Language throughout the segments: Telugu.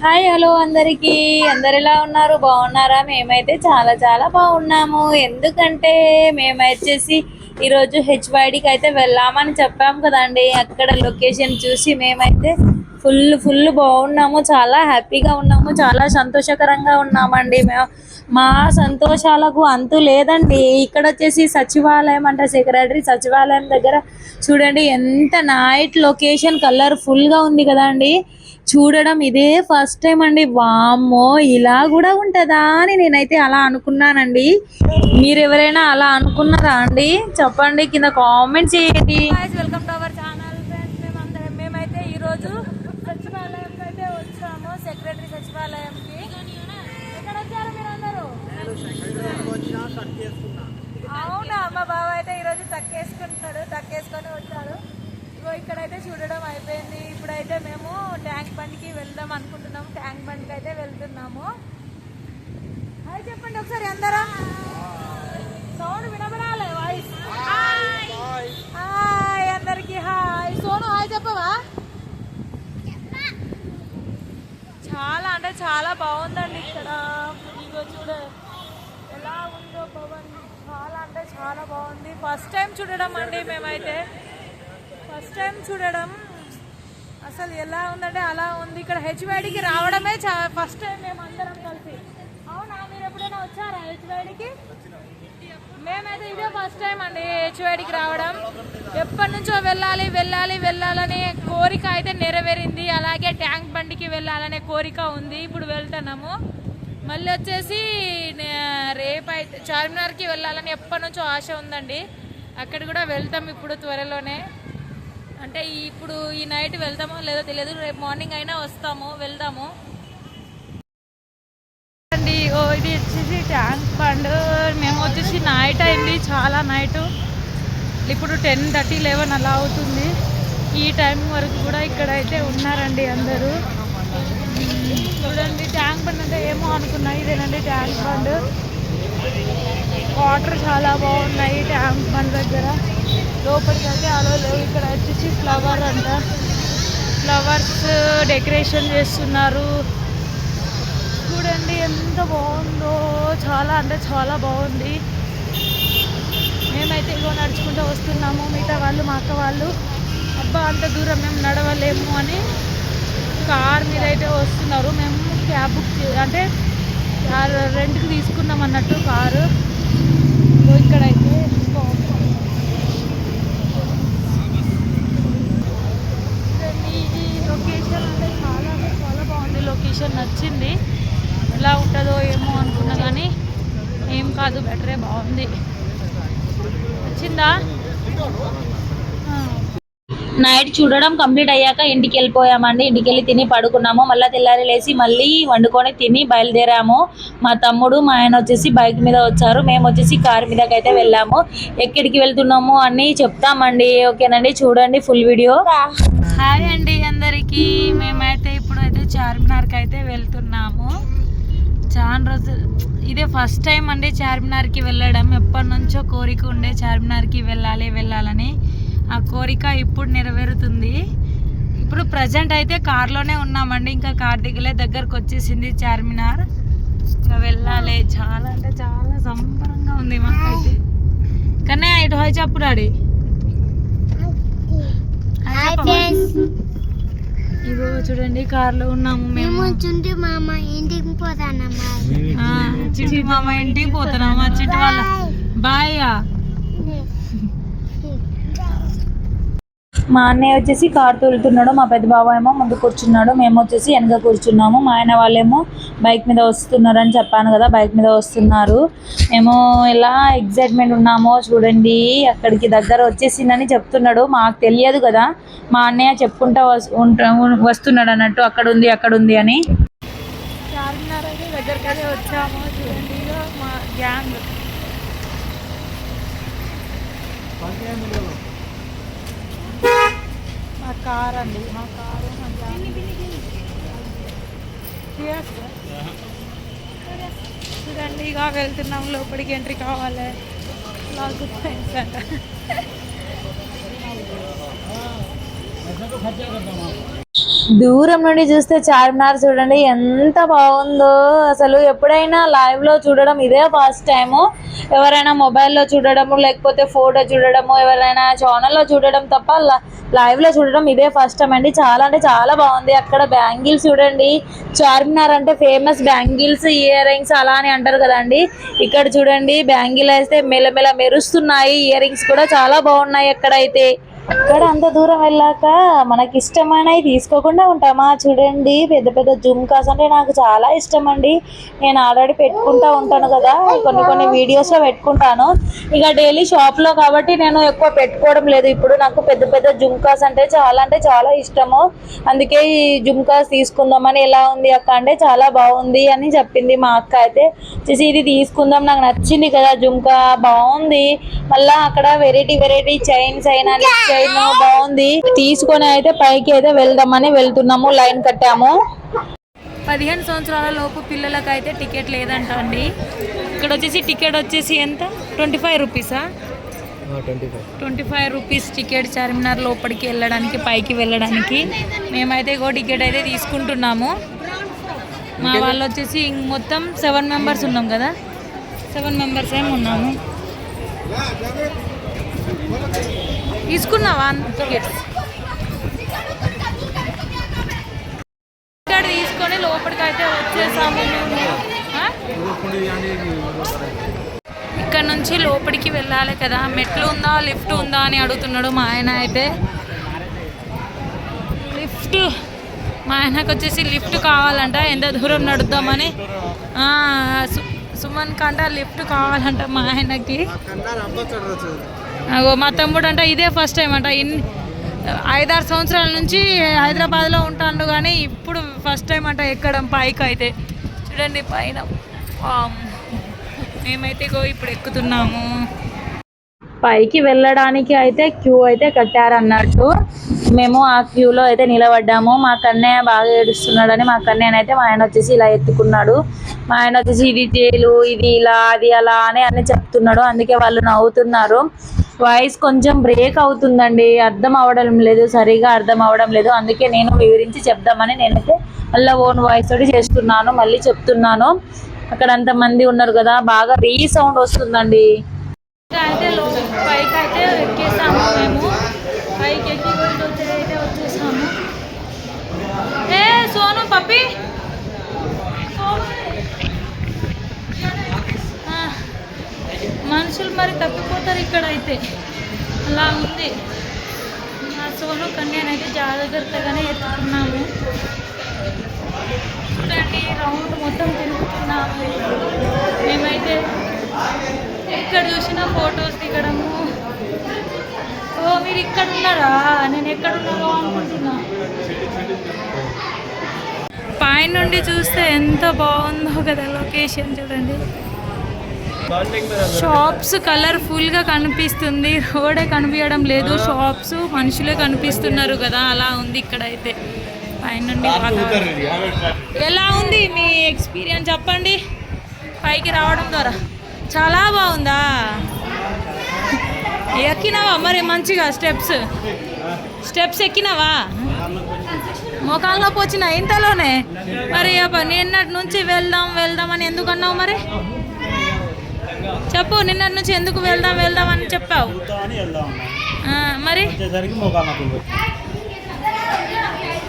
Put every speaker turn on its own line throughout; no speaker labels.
హాయ్ హలో అందరికీ. అందరు ఎలా ఉన్నారు? బాగున్నారా? మేమైతే చాలా చాలా బాగున్నాము. ఎందుకంటే మేము వచ్చేసి ఈరోజు హెచ్వైడికి అయితే వెళ్ళామని చెప్పాం కదండి. అక్కడ లొకేషన్ చూసి మేమైతే ఫుల్ ఫుల్ బాగున్నాము. చాలా హ్యాపీగా ఉన్నాము. చాలా సంతోషకరంగా ఉన్నామండి. మేము మా సంతోషాలకు అంతు లేదండి. ఇక్కడ వచ్చేసి సచివాలయం అంట సెక్రటరీ సచివాలయం దగ్గర చూడండి ఎంత నైట్ లొకేషన్ కలర్ఫుల్గా ఉంది కదండి. చూడడం ఇదే ఫస్ట్ టైం అండి. వామ్మో ఇలా కూడా ఉంటుందా అని నేనైతే అలా అనుకున్నానండి. మీరు ఎవరైనా అలా అనుకున్నారా అండి? చెప్పండి కింద కామెంట్ చేయండి. Welcome to our channel friends మేమందరం మేమైతే ఈరోజు సచివాలయంకి అయితే వచ్చాము. సెక్రటరీ సచివాలయంకి. అవునా? మా బావ అయితే ఈరోజు తక్కేసుకుంటున్నాడు. తక్కేసుకొని వచ్చాడు. ఇగో ఇక్కడైతే చూడడం అయిపోయింది. ఇప్పుడైతే మేము ట్యాంక్ బండ్కి వెళ్దాం అనుకుంటున్నాము. ట్యాంక్ బండ్కి అయితే వెళ్తున్నాము. హాయ్ చెప్పండి ఒకసారి అందరా. సౌండ్ వినబడాలి వాయిస్. హాయ్ అందరికి హాయ్. సోను హాయ్ చెప్పవా? చాలా అంటే చాలా బాగుందండి ఇక్కడ. ఇగో చూడ. చాలా అంటే చాలా బాగుంది. ఫస్ట్ టైం చూడడం అండి మేమైతే. ఫస్ట్ టైం చూడడం. అసలు ఎలా ఉందంటే అలా ఉంది. ఇక్కడ హెచ్వైడికి రావడమే చా ఫస్ట్ టైం మేము అందరం కలిసి. అవునా? మీరు ఎప్పుడైనా వచ్చారా హెచ్వైడికి మేమైతే ఇదే ఫస్ట్ టైం అండి హెచ్వైడికి రావడం. ఎప్పటి నుంచో వెళ్ళాలి వెళ్ళాలి వెళ్ళాలనే కోరిక అయితే నెరవేరింది. అలాగే ట్యాంక్ బండికి వెళ్ళాలనే కోరిక ఉంది. ఇప్పుడు వెళ్తున్నాము. మళ్ళీ వచ్చేసి రేపు అయితే చార్మినార్కి వెళ్ళాలని ఎప్పటి నుంచో ఆశ ఉందండి. అక్కడ కూడా వెళ్తాం ఇప్పుడు త్వరలోనే. అంటే ఇప్పుడు ఈ నైట్ వెళ్తామో లేదో తెలియదు. రేపు మార్నింగ్ అయినా వస్తాము వెళ్దాము అండి ఓ ఇది వచ్చేసి ట్యాంక్ బండ్. మేము వచ్చేసి నైట్ అయింది చాలా నైట్. ఇప్పుడు టెన్ థర్టీ లెవెన్ అలా అవుతుంది. ఈ టైం వరకు కూడా ఇక్కడ అయితే ఉన్నారండి అందరూ. చూడండి ట్యాంక్ బండ్ అంటే ఏమో అనుకున్నా ఇదేనండి ట్యాంక్ బండ్. వాటర్ చాలా బాగున్నాయి ట్యాంక్ బండ్ దగ్గర. లోపలికి అయితే అలో లేవు. ఇక్కడ వచ్చేసి ఫ్లవర్ అంట. ఫ్లవర్స్ డెకరేషన్ చేస్తున్నారు. చూడండి ఎంత బాగుందో. చాలా అంటే చాలా బాగుంది. మేమైతే ఇగో నడుచుకుంటూ వస్తున్నాము. మిగతా వాళ్ళు మా అక్క వాళ్ళు. అబ్బా అంత దూరం మేము నడవలేము అని కార్ మీద అయితే వస్తున్నారు. మేము క్యాబ్ బుక్ అంటే రెంట్కి తీసుకున్నాం అన్నట్టు కారు. ఇక్కడైతే ఈ లొకేషన్ అంటే చాలా అంటే చాలా బాగుంది. లొకేషన్ నచ్చింది. ఎలా ఉంటుందో ఏమో అనుకున్నా కానీ ఏం కాదు బెటరే బాగుంది. నచ్చిందా? నైట్ చూడడం కంప్లీట్ అయ్యాక ఇంటికి వెళ్ళిపోయామండి. ఇంటికి వెళ్ళి తిని పడుకున్నాము. మళ్ళీ తెల్లారి లేచి మళ్ళీ వండుకొని తిని బయలుదేరాము. మా తమ్ముడు మా ఆయన వచ్చేసి బైక్ మీద వచ్చారు. మేము వచ్చేసి కార్ మీదకి అయితే వెళ్ళాము. ఎక్కడికి వెళ్తున్నాము అని చెప్తామండి. ఓకేనండి? చూడండి ఫుల్ వీడియో. హాయ్ అండి అందరికీ. మేమైతే ఇప్పుడు అయితే చార్మినార్కి అయితే వెళ్తున్నాము. చాలా రోజులు ఇదే ఫస్ట్ టైం అండి చార్మినార్కి వెళ్ళడం. ఎప్పటి నుంచో కోరిక ఉండే చార్మినార్కి వెళ్ళాలి వెళ్ళాలని. ఆ కోరిక ఇప్పుడు నెరవేరుతుంది. ఇప్పుడు ప్రజెంట్ అయితే కార్లోనే ఉన్నామండి. ఇంకా కార్ దిగలే దగ్గరకు వచ్చేసింది చార్మినార్. ఇంకా వెళ్ళాలి. చాలా అంటే చాలా సంబరంగా ఉంది మాకైతే. కానీ ఇటు హాయ్ చెప్పు డాడీ. హాయ్ చెప్పమ్మా. ఇగో చూడండి కార్లో ఉన్నాము మేము.
చుంటి మామ ఇంటికి పోతానమ్మా.
ఆ, చిట్టి మామ ఇంటికి పోతున్నామా. చిట్టి వాళ్ళ బాయ్. మా అన్నయ్య వచ్చేసి కార్ తోలుతున్నాడు మా పెద్ద బావ ఏమో ముందు కూర్చున్నాడు మేము వచ్చేసి వెనక కూర్చున్నాము. మా ఆయన వాళ్ళేమో బైక్ మీద వస్తున్నారు అని చెప్పాను కదా బైక్ మీద వస్తున్నారు. మేము ఎలా ఎగ్జైట్మెంట్ ఉన్నామో చూడండి అక్కడికి దగ్గర వచ్చేసిందని చెప్తున్నాడు. మాకు తెలియదు కదా మా అన్నయ్య చెప్పుకుంటా వస్తున్నాడు అన్నట్టు అక్కడ ఉంది అక్కడ ఉంది అని వచ్చాము చూడండి ఇగో మా గ్యాంగ్. మా కార్ అండి మా కారు. చూడండి ఇక వెళ్తున్నాం. లోపలికి ఎంట్రీ కావాలి. లాగ్ అంట. దూరం నుండి చూస్తే చార్మినార్ చూడండి ఎంత బాగుందో. అసలు ఎప్పుడైనా లైవ్లో చూడడం ఇదే ఫస్ట్ టైం ఎవరైనా మొబైల్లో చూడడము లేకపోతే ఫోటో చూడడము ఎవరైనా ఛానల్లో చూడడం తప్ప లైవ్లో చూడడం ఇదే ఫస్ట్ టైం అండి. చాలా అంటే చాలా బాగుంది. అక్కడ బ్యాంగిల్స్ చూడండి. చార్మినార్ అంటే ఫేమస్ బ్యాంగిల్స్ ఇయర్ రింగ్స్ అలా అని అంటారు కదండి. ఇక్కడ చూడండి బ్యాంగిల్ అయితే మెల్లమెల్ల మెరుస్తున్నాయి. ఇయర్ రింగ్స్ కూడా చాలా బాగున్నాయి అక్కడైతే. అక్కడ అంత దూరం వెళ్ళాక మనకి ఇష్టమైనవి తీసుకోకుండా ఉంటామా? చూడండి పెద్ద పెద్ద జుమ్కాస్ అంటే నాకు చాలా ఇష్టం అండి నేను ఆల్రెడీ పెట్టుకుంటా ఉంటాను కదా కొన్ని కొన్ని వీడియోస్లో పెట్టుకుంటాను. ఇక డైలీ షాప్లో కాబట్టి నేను ఎక్కువ పెట్టుకోవడం లేదు. ఇప్పుడు నాకు పెద్ద పెద్ద జుమ్కాస్ అంటే చాలా అంటే చాలా ఇష్టము. అందుకే ఈ జుమ్కాస్ తీసుకుందామని ఎలా ఉంది అక్క అంటే చాలా బాగుంది అని చెప్పింది మా అక్క అయితే. వచ్చేసి ఇది తీసుకుందాం నాకు నచ్చింది కదా జుమ్కా బాగుంది. మళ్ళా అక్కడ వెరైటీ వెరైటీ చైన్స్ అయినా చైన్ బాగుంది. తీసుకొని అయితే పైకి అయితే వెళ్దామని వెళ్తున్నాము లైన్ కట్టాము. పదిహేను సంవత్సరాల లోపు పిల్లలకి అయితే టికెట్ లేదంట అండి ఇక్కడ వచ్చేసి టికెట్ వచ్చేసి ఎంత? Twenty five రూపీసా? Twenty five. Rupees ticket Charminar లోపలికి వెళ్ళడానికి పైకి వెళ్ళడానికి. మేమైతే గో టికెట్ అయితే తీసుకుంటున్నాము. మా వాళ్ళు వచ్చేసి ఇంక మొత్తం సెవెన్ మెంబర్స్ ఉన్నాం కదా. సెవెన్ మెంబర్స్ ఏమి ఉన్నాము. తీసుకున్నావా టికెట్స్? ఇక్కడ తీసుకొని లోపలికి అయితే వచ్చేసాము ఇక్కడ నుంచి లోపలికి వెళ్ళాలి కదా. మెట్లు ఉందా లిఫ్ట్ ఉందా అని అడుగుతున్నాడు మా ఆయన అయితే. లిఫ్ట్ మా ఆయనకు వచ్చేసి లిఫ్ట్ కావాలంట. ఎంత దూరం నడుద్దామని? సుమన్ కంట లిఫ్ట్ కావాలంట మా ఆయనకి. మా తమ్ముడు అంట ఇదే ఫస్ట్ టైం అంట. ఇన్ ఐదారు సంవత్సరాల నుంచి హైదరాబాద్లో ఉంటాను కానీ ఇప్పుడు ఫస్ట్ టైం అంట ఎక్కడం పైకి అయితే చూడండి పైన. మేమైతే గో ఇప్పుడు ఎక్కుతున్నాము. పైకి వెళ్ళడానికి అయితే క్యూ అయితే కట్టారన్నట్టు. మేము ఆ క్యూలో అయితే నిలబడ్డాము. మా కన్నయ్య బాగా ఏడుస్తున్నాడని మా కన్నయ్యనైతే మా ఆయన వచ్చేసి ఇలా ఎత్తుకున్నాడు. మా ఆయన వచ్చేసి ఇది తేలు ఇది ఇలా అది అలా అని అన్ని చెప్తున్నాడు. అందుకే వాళ్ళు నవ్వుతున్నారు. వాయిస్ కొంచెం బ్రేక్ అవుతుందండి అర్థం అవ్వడం లేదు సరిగా అర్థం అవ్వడం లేదు. అందుకే నేను వివరించి చెప్దామని నేనైతే మళ్ళీ ఓన్ వాయిస్ తోటి చేస్తున్నాను మళ్ళీ చెప్తున్నాను. అక్కడ అంతమంది ఉన్నారు కదా బాగా రీ సౌండ్ వస్తుందండి. అయితే పైకి అయితే ఎక్కేసాము మేము. పైకి ఎక్కి వచ్చేసాము. ఏ సోను పప్పి? మనుషులు మరి తప్పిపోతారు ఇక్కడ అయితే అలా ఉంది. మా సోను కన్యానైతే జాగ్రత్తగానే ఎత్తుకున్నాము. చూడండి రౌండ్ మొత్తం తిరుగుతున్నాము. మేమైతే ఎక్కడ చూసినా ఫొటోస్ దిగడము. ఓ మీరు ఇక్కడ ఉన్నారా? నేను ఎక్కడున్నారో అనుకుంటున్నా. పైనుండి చూస్తే ఎంత బాగుందో కదా లొకేషన్ చూడండి. షాప్స్ కలర్ఫుల్గా కనిపిస్తుంది. రోడే కనిపించడం లేదు. షాప్స్ మనుషులే కనిపిస్తున్నారు కదా. అలా ఉంది ఇక్కడ అయితే పైన ఎలా ఉంది మీ ఎక్స్పీరియన్స్ చెప్పండి. పైకి రావడం ద్వారా. చాలా బాగుందా? ఎక్కినావా? మరి మంచిగా స్టెప్స్. స్టెప్స్ ఎక్కినావా? మోకాల్లోకి వచ్చిన ఇంతలోనే. మరి అబ్బా నిన్నటి నుంచి వెళ్దాం వెళ్దాం అని ఎందుకు అన్నావు మరి? చెప్పు నిన్న నుంచి ఎందుకు వెళ్దాం వెళ్దాం అని చెప్పావు? ఆ, మరి?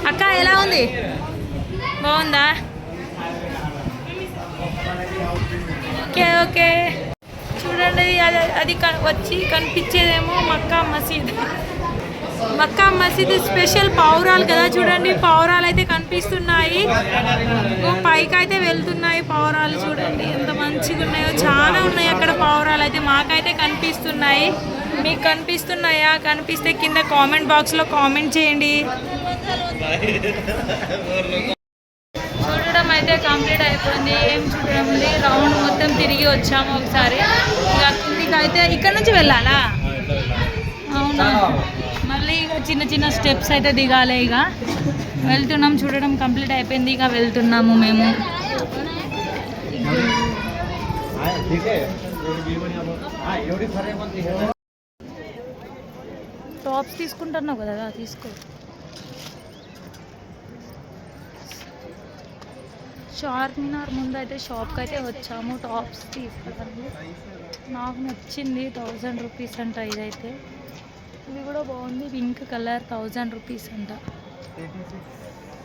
అక్క ఎలా ఉంది? బాగుందా? Okay okay. చూడండి అది అది వచ్చి కనిపించేదేమో మక్కా మసీద్. మక్కా మసీద్ స్పెషల్ పావురాలు కదా చూడండి పావురాలు అయితే కనిపిస్తున్నాయి. పైకి అయితే వెళ్తున్నాయి పావురాలు చూడండి ఎంత చాలా ఉన్నాయి అక్కడ పావురాలు. అయితే మాకైతే కనిపిస్తున్నాయి. మీకు కనిపిస్తున్నాయా? కనిపిస్తే కింద కామెంట్ బాక్స్లో కామెంట్ చేయండి. చూడడం అయితే కంప్లీట్ అయిపోయింది. ఏం చూడడం రౌండ్ మొత్తం తిరిగి వచ్చాము ఒకసారి. ఇక అయితే ఇక్కడ నుంచి వెళ్ళాలా? అవునా? మళ్ళీ ఇక చిన్న చిన్న స్టెప్స్ అయితే దిగాలి ఇక. వెళ్తున్నాం. చూడడం కంప్లీట్ అయిపోయింది. ఇక వెళ్తున్నాము మేము. టాప్స్ తీసుకుంటున్నావు కదా తీసుకో. చార్మినార్ ముందు అయితే షాప్కి అయితే వచ్చాము టాప్స్ తీసుకోవడానికి నాకు నచ్చింది థౌజండ్ రూపీస్ అంట ఇదైతే. ఇది కూడా బాగుంది పింక్ కలర్ థౌజండ్ రూపీస్ అంట.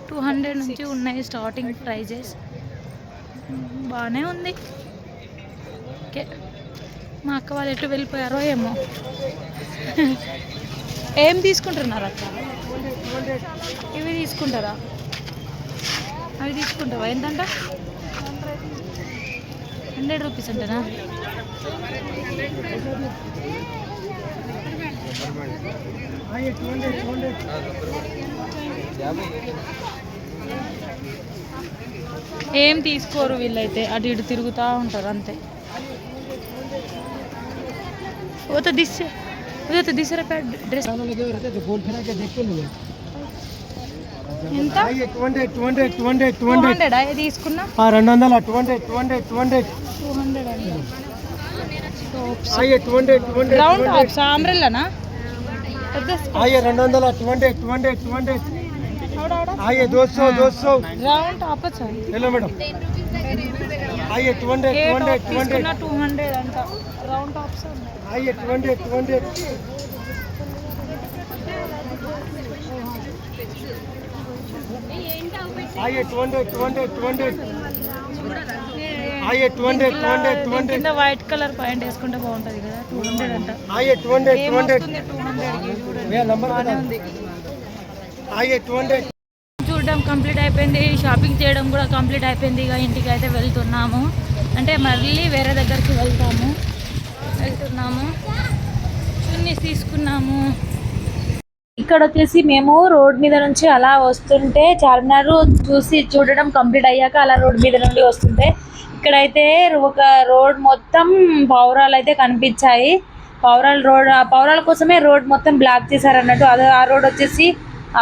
టూ హండ్రెడ్ నుంచి ఉన్నాయి స్టార్టింగ్ ప్రైజెస్ బాగానే ఉంది. ఓకే. మా అక్క వాళ్ళు ఎటు వెళ్ళిపోయారో ఏమో. ఏం తీసుకుంటున్నారు అక్క? ఇవి తీసుకుంటారా? అవి తీసుకుంటావా? ఏంటంట హండ్రెడ్ రూపీస్ అంటనా? ఏం తీసుకోరు వీళ్ళైతే? అటు ఇటు తిరుగుతూ ఉంటారు అంతే. ఓ तो दिस वो तो दिस रहा ड्रेस ఎంత
two hundred two hundred two hundred two
two hundred అది తీసుకున్నా
రెండు వందల two hundred two hundred two hundred
two hundred అండి టాప్స్
అయ్యే two hundred two hundred
round tops ఆమ్రెల్లానా పెద్ద
అయ్యే రెండు వందల two hundred two hundred two hundred అయ్యే దోస్తో దోస్తో
రౌండ్ టాప్ వచ్చా
హలో మేడం అయ్యే టూ హండ్రెడ్
ఏ
two hundred
top
two hundred
తీసుకున్నా టూ హండ్రెడ్ అంట white colour pant వేసుకుంటే బాగుంటది కదా టూ హండ్రెడ్ అంట.
టూ హండ్రెడ్
చూడడం కంప్లీట్ అయిపోయింది షాపింగ్ చేయడం కూడా కంప్లీట్ అయిపోయింది ఇక ఇంటికి అయితే వెళ్తున్నాము. అంటే మళ్ళీ వేరే దగ్గరికి వెళ్తాము. వెళ్తున్నాము. చున్నీ తీసుకున్నాము. ఇక్కడ వచ్చేసి మేము రోడ్ మీద నుంచి అలా వస్తుంటే చార్మినార్ చూసి చూడడం కంప్లీట్ అయ్యాక అలా రోడ్ మీద నుండి వస్తుంటే ఇక్కడైతే ఒక రోడ్ మొత్తం పౌరాలు అయితే కనిపించాయి. పౌరాల రోడ్ ఆ పౌరాల కోసమే రోడ్ మొత్తం బ్లాక్ చేశారు అన్నట్టు అది ఆ రోడ్ వచ్చేసి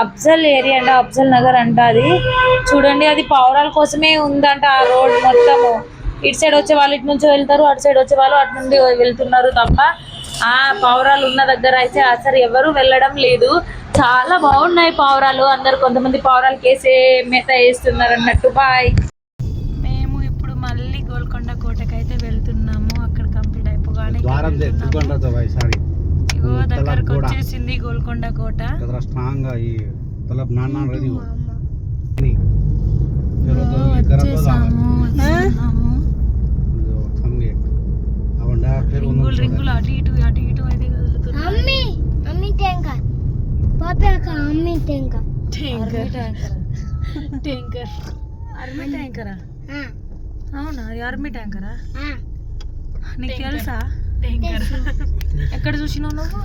అఫ్జల్ ఏరియా అంట అఫ్జల్ నగర్ అంట అది. చూడండి అది పౌరాల కోసమే ఉందంట ఆ రోడ్ మొత్తము. ఇటు సైడ్ వచ్చే వాళ్ళు ఇటు నుంచి వెళ్తారు అటు సైడ్ వచ్చే వాళ్ళు అటు నుండి వెళ్తున్నారు తప్ప ఆ పావురాలు ఉన్న దగ్గర అయితే అసలు ఎవరు వెళ్ళడం లేదు. చాలా బాగున్నాయి పావురాలు. అందరు కొంతమంది పావురాలు కేసే మేత వేస్తున్నారు అన్నట్టు. బాయ్ మేము ఇప్పుడు మళ్ళీ గోల్కొండ కోటకి అయితే వెళ్తున్నాము. అక్కడ కంప్లీట్ అయిపోగానే ఇగో దగ్గరకు. వచ్చేసింది గోల్కొండ కోట.
స్ట్రాంగ్గా ఈ తలప్ నాన్న రెడీ
ఇగో వచ్చేసాము వచ్చేసాము. రింగులు రింగులు అటు ఇటు అటు ఇటు అయితే
అమ్మి అమ్మి ట్యాంకర్ పాపాక అమ్మి ట్యాంకర్
ట్యాంకర్ ట్యాంకర్ ఆర్మీ ట్యాంకరా అవునా? అది ఆర్మీ ట్యాంకరా నీకు తెలుసా? ట్యాంకర్ ఎక్కడ చూసినావు నువ్వు?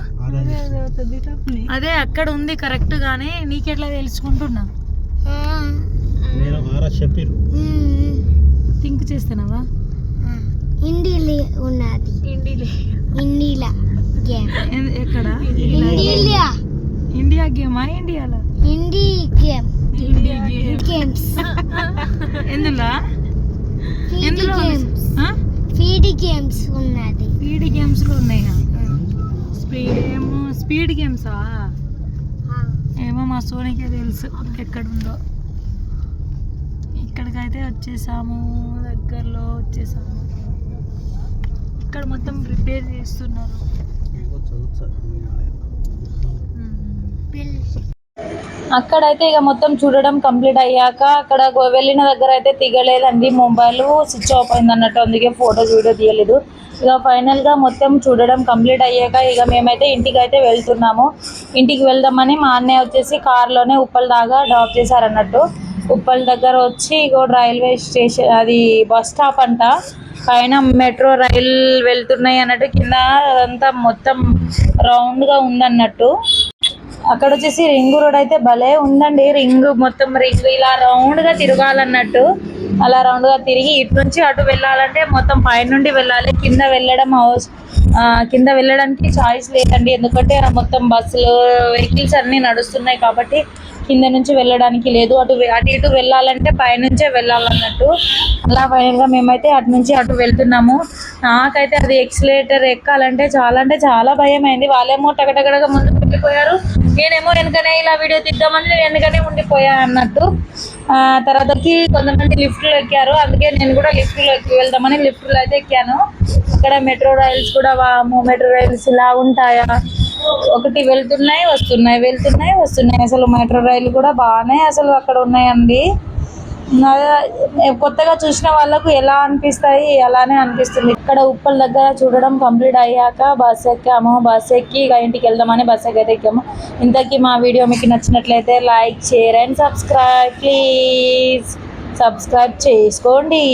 అదే అక్కడ ఉంది కరెక్ట్ గానే. నీకెట్లా తెలుసుకుంటున్నా?
నేను ఆరా చెప్పిరు
థింక్ చేస్తున్నావా
హిందీలో ఉన్నది.
ఇండిలే
హిందీలా గేమ్.
ఎక్కడ?
హిందీలా.
ఇండియా గేమా ఇండియాలో
Hindi game.
India game.
Games.
ఎందులో? ఎందులో?
గేమ్స్? ఫీడి గేమ్స్ ఉన్నది.
స్పీడ్ గేమ్స్లో ఉన్నాయా? స్పీడ్ ఏమో స్పీడ్ గేమ్సా? ఏమో మా సోనికే తెలుసు. ఎక్కడుందో. ఇక్కడికైతే వచ్చేసాము దగ్గరలో వచ్చేసాము. ఇక్కడ మొత్తం ప్రిపేర్ చేస్తున్నారు. అక్కడైతే ఇక మొత్తం చూడడం కంప్లీట్ అయ్యాక అక్కడ వెళ్ళిన దగ్గర అయితే దిగలేదండి మొబైల్ స్విచ్ ఆఫ్ అయింది అన్నట్టు అందుకే ఫోటోస్ వీడియో తీయలేదు. ఇక ఫైనల్గా మొత్తం చూడడం కంప్లీట్ అయ్యాక ఇక మేమైతే ఇంటికి అయితే వెళ్తున్నాము. ఇంటికి వెళ్దామని మా అన్నయ్య వచ్చేసి కార్లోనే ఉప్పల్ దాకా డ్రాప్ చేశారన్నట్టు. ఉప్పల్ దగ్గర వచ్చి ఇగో రైల్వే స్టేషన్ అది బస్ స్టాప్ అంట. పైన మెట్రో రైల్ వెళ్తున్నాయి అన్నట్టు కింద అదంతా మొత్తం రౌండ్గా ఉందన్నట్టు. అక్కడ వచ్చేసి రింగ్ రోడ్ అయితే భలే ఉందండి. రింగ్ మొత్తం రింగ్ ఇలా రౌండ్గా తిరగాలన్నట్టు. అలా రౌండ్గా తిరిగి ఇటు నుంచి అటు వెళ్ళాలంటే మొత్తం పైనుండి వెళ్ళాలి. కింద వెళ్ళడం అవస- కింద వెళ్ళడానికి చాయిస్ లేదండి. ఎందుకంటే మొత్తం బస్సులు వెహికల్స్ అన్ని నడుస్తున్నాయి కాబట్టి కింద నుంచి వెళ్ళడానికి లేదు. అటు అటు ఇటు వెళ్ళాలంటే పైనుంచే వెళ్ళాలన్నట్టు. అలా ఫైనల్గా మేమైతే అటు నుంచి అటు వెళ్తున్నాము. నాకైతే అది ఎక్సిలేటర్ ఎక్కాలంటే చాలా అంటే చాలా భయం అయింది వాళ్ళేమో టగటగడగా ముందుకు వెళ్ళిపోయారు నేనేమో వెనకనే ఇలా వీడియో తీద్దామని వెనకనే ఉండిపోయా అన్నట్టు.
ఆ, తర్వాతకి కొంతమంది లిఫ్ట్లో ఎక్కారు. అందుకే నేను కూడా లిఫ్ట్లో ఎక్కి వెళ్దామని లిఫ్ట్లో అయితే ఎక్కాను. ఇక్కడ మెట్రో రైల్స్ కూడా వాము మెట్రో రైల్స్ ఇలా ఉంటాయా? ఒకటి వెళ్తున్నాయి వస్తున్నాయి వెళ్తున్నాయి వస్తున్నాయి. అసలు మెట్రో రైలు కూడా బాగానే అసలు అక్కడ ఉన్నాయండి. కొత్తగా చూసిన వాళ్ళకు ఎలా అనిపిస్తాయి అలానే అనిపిస్తుంది. ఇక్కడ ఉప్పల్ దగ్గర చూడడం కంప్లీట్ అయ్యాక బస్ ఎక్కాము. బస్ ఎక్కి ఇక ఇంటికి వెళ్దామని బస్ ఎక్కైతే ఎక్కాము ఇంతకీ మా వీడియో మీకు నచ్చినట్లయితే like share and subscribe please. Subscribe చేసుకోండి.